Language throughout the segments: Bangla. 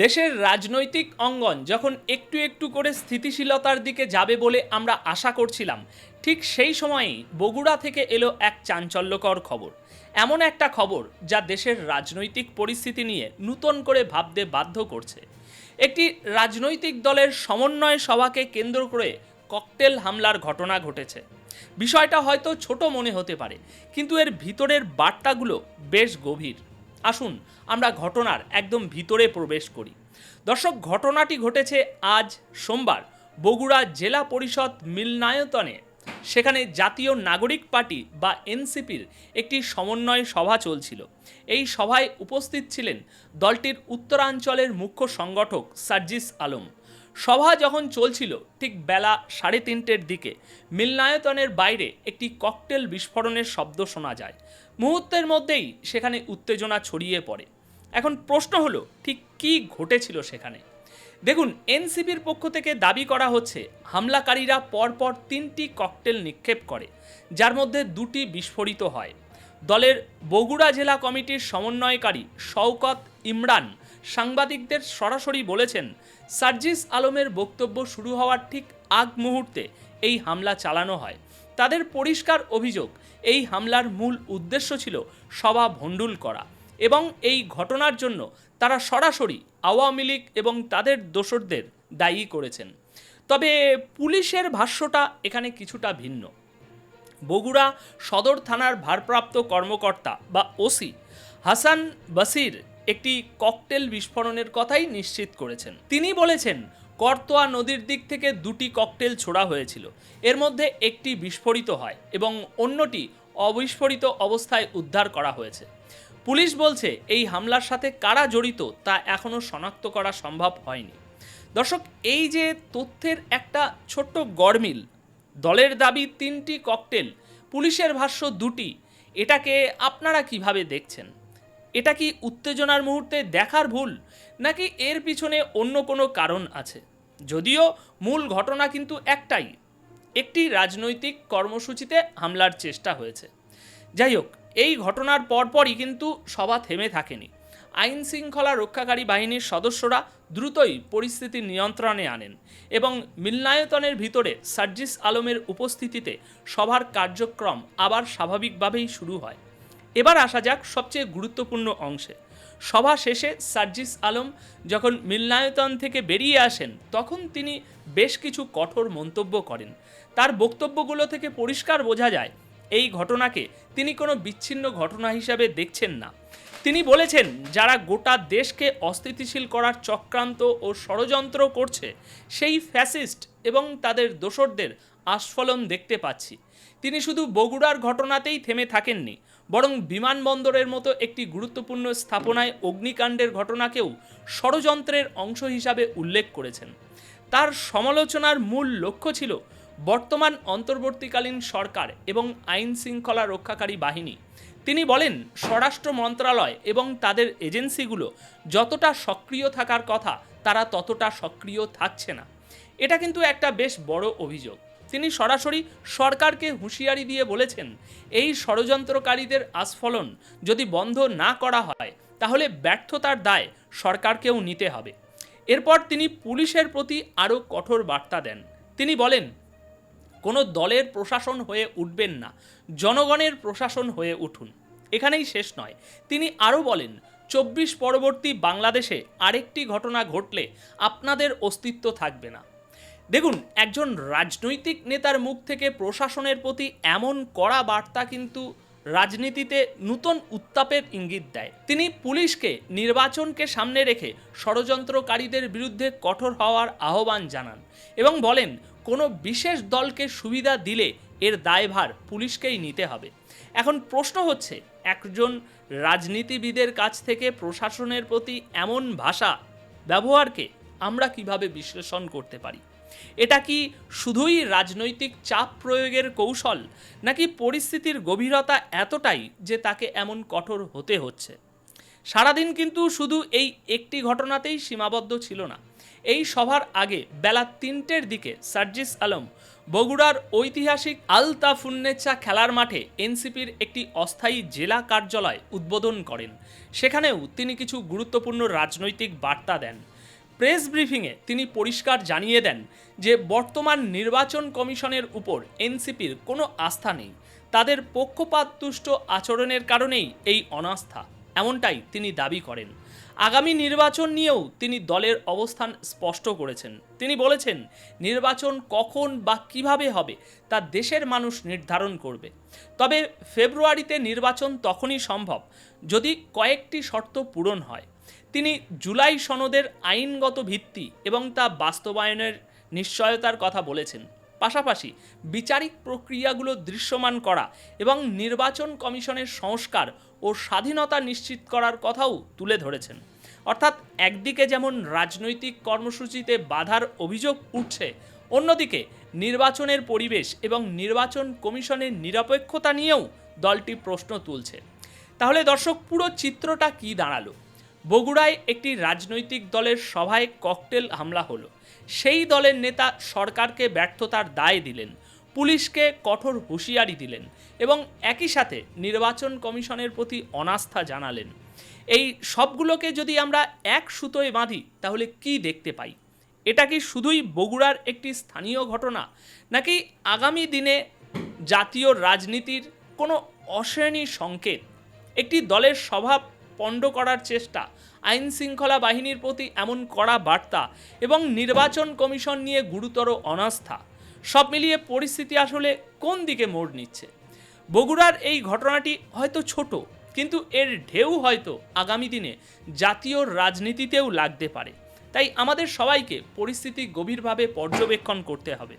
দেশের রাজনৈতিক অঙ্গন যখন একটু একটু করে স্থিতিশীলতার দিকে যাবে বলে আমরা আশা করছিলাম, ঠিক সেই সময়েই বগুড়া থেকে এলো এক চাঞ্চল্যকর খবর। এমন একটা খবর যা দেশের রাজনৈতিক পরিস্থিতি নিয়ে নূতন করে ভাবতে বাধ্য করছে। একটি রাজনৈতিক দলের সমন্বয় সভাকে কেন্দ্র করে ককটেল হামলার ঘটনা ঘটেছে। বিষয়টা হয়তো ছোট মনে হতে পারে, কিন্তু এর ভিতরের বার্তাগুলো বেশ গভীর। আসুন, আমরা ঘটনার একদম ভিতরে প্রবেশ করি। দর্শক, ঘটনাটি ঘটেছে আজ সোমবার বগুড়া জেলা পরিষদ মিলনায়তনে। সেখানে জাতীয় নাগরিক পার্টি বা এনসিপির একটি সমন্বয় সভা চলছিল। এই সভায় উপস্থিত ছিলেন দলটির উত্তরাঞ্চলের মুখ্য সংগঠক সার্জিস আলম। সভা যখন চলছিল, ঠিক বেলা সাড়ে তিনটের দিকে, মিলনায়তনের বাইরে একটি ককটেল বিস্ফোরণের শব্দ শোনা যায়। মুহূর্তের মধ্যেই সেখানে উত্তেজনা ছড়িয়ে পড়ে। এখন প্রশ্ন হলো, ঠিক কী ঘটেছিল সেখানে? দেখুন এনসিপির পক্ষ থেকে দাবি করা হচ্ছে, হামলাকারীরা পরপর তিনটি ককটেল নিক্ষেপ করে, যার মধ্যে দুটি বিস্ফোরিত হয়। দলের বগুড়া জেলা কমিটির সমন্বয়কারী শওকত ইমরান সাংবাদিকদের সরাসরি বলেছেন, সার্জিস আলমের বক্তব্য শুরু হওয়ার ঠিক আগ মুহূর্তে এই হামলা চালানো হয়। তাদের পরিষ্কার অভিযোগ, এই হামলার মূল উদ্দেশ্য ছিল সভা ভণ্ডুল করা এবং এই ঘটনার জন্য তারা সরাসরি আওয়ামী লীগ এবং তাদের দোসরদের দায়ী করেছেন। তবে পুলিশের ভাষ্যটা এখানে কিছুটা ভিন্ন। বগুড়া সদর থানার ভারপ্রাপ্ত কর্মকর্তা বা ওসি হাসান বাসির একটি ককটেল বিস্ফোরণের কথাই নিশ্চিত করেছেন। তিনি বলেছেন, করতোয়া নদীর দিক থেকে দুটি ককটেল ছোড়া হয়েছিল। এর মধ্যে একটি বিস্ফোরিত হয় এবং অন্যটি অবিস্ফোরিত অবস্থায় উদ্ধার করা হয়েছে। পুলিশ বলছে, এই হামলার সাথে কারা জড়িত তা এখনও শনাক্ত করা সম্ভব হয়নি। দর্শক, এই যে তথ্যের একটা ছোট্ট গড়মিল, দলের দাবি তিনটি ককটেল, পুলিশের ভাষ্য দুটি, এটাকে আপনারা কীভাবে দেখছেন? এটা কি উত্তেজনার মুহূর্তে দেখার ভুল, নাকি এর পিছনে অন্য কোনো কারণ আছে? যদিও মূল ঘটনা কিন্তু একটাই, একটি রাজনৈতিক কর্মসূচিতে হামলার চেষ্টা হয়েছে। যাই হোক, এই ঘটনার পরপরই কিন্তু সভা থেমে থাকেনি। আইন শৃঙ্খলা রক্ষাকারী বাহিনীর সদস্যরা দ্রুতই পরিস্থিতি নিয়ন্ত্রণে আনেন এবং মিলনায়তনের ভিতরে সার্জিস আলমের উপস্থিতিতে সভার কার্যক্রম আবার স্বাভাবিকভাবেই শুরু হয়। এবার আসা যাক সবচেয়ে গুরুত্বপূর্ণ অংশে। সভা শেষে সার্জিস আলম যখন মিলনায়তন থেকে বেরিয়ে আসেন, তখন তিনি বেশ কিছু কঠোর মন্তব্য করেন। তার বক্তব্যগুলো থেকে পরিষ্কার বোঝা যায়, এই ঘটনাকে তিনি কোনো বিচ্ছিন্ন ঘটনা হিসাবে দেখছেন না। তিনি বলেছেন, যারা গোটা দেশকে অস্থিতিশীল করার চক্রান্ত ও ষড়যন্ত্র করছে, সেই ফ্যাসিস্ট এবং তাদের দোসরদের আস্ফলন দেখতে পাচ্ছি। তিনি শুধু বগুড়ার ঘটনাতেই থেমে থাকেননি বরং বিমানবন্দরের মতো একটি গুরুত্বপূর্ণ স্থাপনায় অগ্নিকাণ্ডের ঘটনাকেও ষড়যন্ত্রের অংশ হিসাবে উল্লেখ করেছেন। তার সমালোচনার মূল লক্ষ্য ছিল বর্তমান অন্তর্বর্তীকালীন সরকার এবং আইন শৃঙ্খলা রক্ষাকারী বাহিনী। তিনি বলেন, স্বরাষ্ট্র মন্ত্রণালয় এবং তাদের এজেন্সিগুলো যতটা সক্রিয় থাকার কথা, তারা ততটা সক্রিয় থাকছে না। এটা কিন্তু একটা বেশ বড় অভিযোগ। তিনি সরাসরি সরকারকে হুঁশিয়ারি দিয়ে বলেছেন, এই ষড়যন্ত্রকারীদের আস্ফলন যদি বন্ধ না করা হয়, তাহলে ব্যর্থতার দায় সরকারকেও নিতে হবে। এরপর তিনি পুলিশের প্রতি আরও কঠোর বার্তা দেন। তিনি বলেন, কোনো দলের প্রশাসন হয়ে উঠবেন না, জনগণের প্রশাসন হয়ে উঠুন। এখানেই শেষ নয়। তিনি আরও বলেন, চব্বিশ পরবর্তী বাংলাদেশে আরেকটি ঘটনা ঘটলে আপনাদের অস্তিত্ব থাকবে না। দেখুন, একজন রাজনৈতিক নেতার মুখ থেকে প্রশাসনের প্রতি এমন কড়া বার্তা কিন্তু রাজনীতিতে নূতন উত্তাপের ইঙ্গিত দেয়। তিনি পুলিশকে, নির্বাচনকে সামনে রেখে ষড়যন্ত্রকারীদের বিরুদ্ধে কঠোর হওয়ার আহ্বান জানান এবং বলেন, কোনো বিশেষ দলকে সুবিধা দিলে এর দায়ভার পুলিশকেই নিতে হবে। এখন প্রশ্ন হচ্ছে, একজন রাজনীতিবিদের কাছ থেকে প্রশাসনের প্রতি এমন ভাষা, ব্যবহারকে আমরা কীভাবে বিশ্লেষণ করতে পারি? এটা কি শুধুই রাজনৈতিক চাপ প্রয়োগের কৌশল, নাকি পরিস্থিতির গভীরতা এতটাই যে তাকে এমন কঠোর হতে হচ্ছে? সারাদিন কিন্তু শুধু এই একটি ঘটনাতেই সীমাবদ্ধ ছিল না। এই সভার আগে বেলা তিনটের দিকে সার্জিস আলম বগুড়ার ঐতিহাসিক আলতা আলতাফুন্নেচা খেলার মাঠে এনসিপির একটি অস্থায়ী জেলা কার্যালয় উদ্বোধন করেন। সেখানেও তিনি কিছু গুরুত্বপূর্ণ রাজনৈতিক বার্তা দেন। প্রেস ব্রিফিংয়ে তিনি পরিষ্কার জানিয়ে দেন যে বর্তমান নির্বাচন কমিশনের উপর এনসিপির কোনো আস্থা নেই। তাদের পক্ষপাতদুষ্ট আচরণের কারণেই এই অনাস্থা, এমনটাই তিনি দাবি করেন। আগামী নির্বাচন নিয়েও তিনি দলের অবস্থান স্পষ্ট করেছেন। তিনি বলেছেন, নির্বাচন কখন বা কীভাবে হবে তা দেশের মানুষ নির্ধারণ করবে। তবে ফেব্রুয়ারিতে নির্বাচন তখনই সম্ভব যদি কয়েকটি শর্ত পূরণ হয়। তিনি জুলাই সনদের আইনগত ভিত্তি এবং তা বাস্তবায়নের নিশ্চয়তার কথা বলেছেন। পাশাপাশি বিচারিক প্রক্রিয়াগুলো দৃশ্যমান করা এবং নির্বাচন কমিশনের সংস্কার ও স্বাধীনতা নিশ্চিত করার কথাও তুলে ধরেছেন। অর্থাৎ একদিকে যেমন রাজনৈতিক কর্মসূচিতে বাধার অভিযোগ উঠছে, অন্যদিকে নির্বাচনের পরিবেশ এবং নির্বাচন কমিশনের নিরপেক্ষতা নিয়েও দলটি প্রশ্ন তুলছে। তাহলে দর্শক, পুরো চিত্রটা কি দাঁড়াল? বগুড়ায় একটি রাজনৈতিক দলের সভায় ককটেল হামলা হলো। সেই দলের নেতা সরকারকে ব্যর্থতার দায় দিলেন, পুলিশকে কঠোর হুঁশিয়ারি দিলেন এবং একই সাথে নির্বাচন কমিশনের প্রতি অনাস্থা জানালেন। এই সবগুলোকে যদি আমরা এক সুতোয় বাঁধি, তাহলে কি দেখতে পাই? এটা কি শুধুই বগুড়ার একটি স্থানীয় ঘটনা, নাকি আগামী দিনে জাতীয় রাজনীতির কোনো অশ্রেণী সংকেত? একটি দলের স্বভাব পণ্ড করার চেষ্টা, আইন শৃঙ্খলা বাহিনীর প্রতি এমন কড়া বার্তা এবং নির্বাচন কমিশন নিয়ে গুরুতর অনাস্থা। সব মিলিয়ে পরিস্থিতি আসলে কোন দিকে মোড় নিচ্ছে? বগুড়ার এই ঘটনাটি হয়তো ছোট, কিন্তু এর ঢেউ হয়তো আগামী দিনে জাতীয় রাজনীতিতেও লাগতে পারে। তাই আমাদের সবাইকে পরিস্থিতি গভীরভাবে পর্যবেক্ষণ করতে হবে।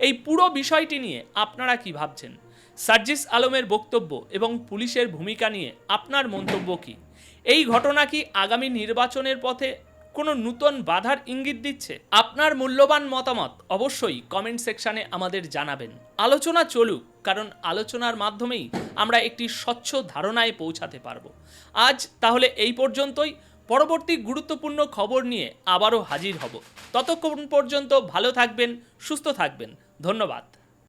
এই পুরো বিষয়টি নিয়ে আপনারা কি ভাবছেন? সার্জিস আলমের বক্তব্য এবং পুলিশের ভূমিকা নিয়ে আপনার মন্তব্য কি? এই ঘটনা কি আগামী নির্বাচনের পথে কোনো নূতন বাধার ইঙ্গিত দিচ্ছে? আপনার মূল্যবান মতামত অবশ্যই কমেন্ট সেকশনে আমাদের জানাবেন। আলোচনা চলুক, কারণ আলোচনার মাধ্যমেই আমরা একটি স্বচ্ছ ধারণায় পৌঁছাতে পারব। আজ তাহলে এই পর্যন্তই। পরবর্তী গুরুত্বপূর্ণ খবর নিয়ে আবারও হাজির হব। ততক্ষণ পর্যন্ত ভালো থাকবেন, সুস্থ থাকবেন। ধন্যবাদ।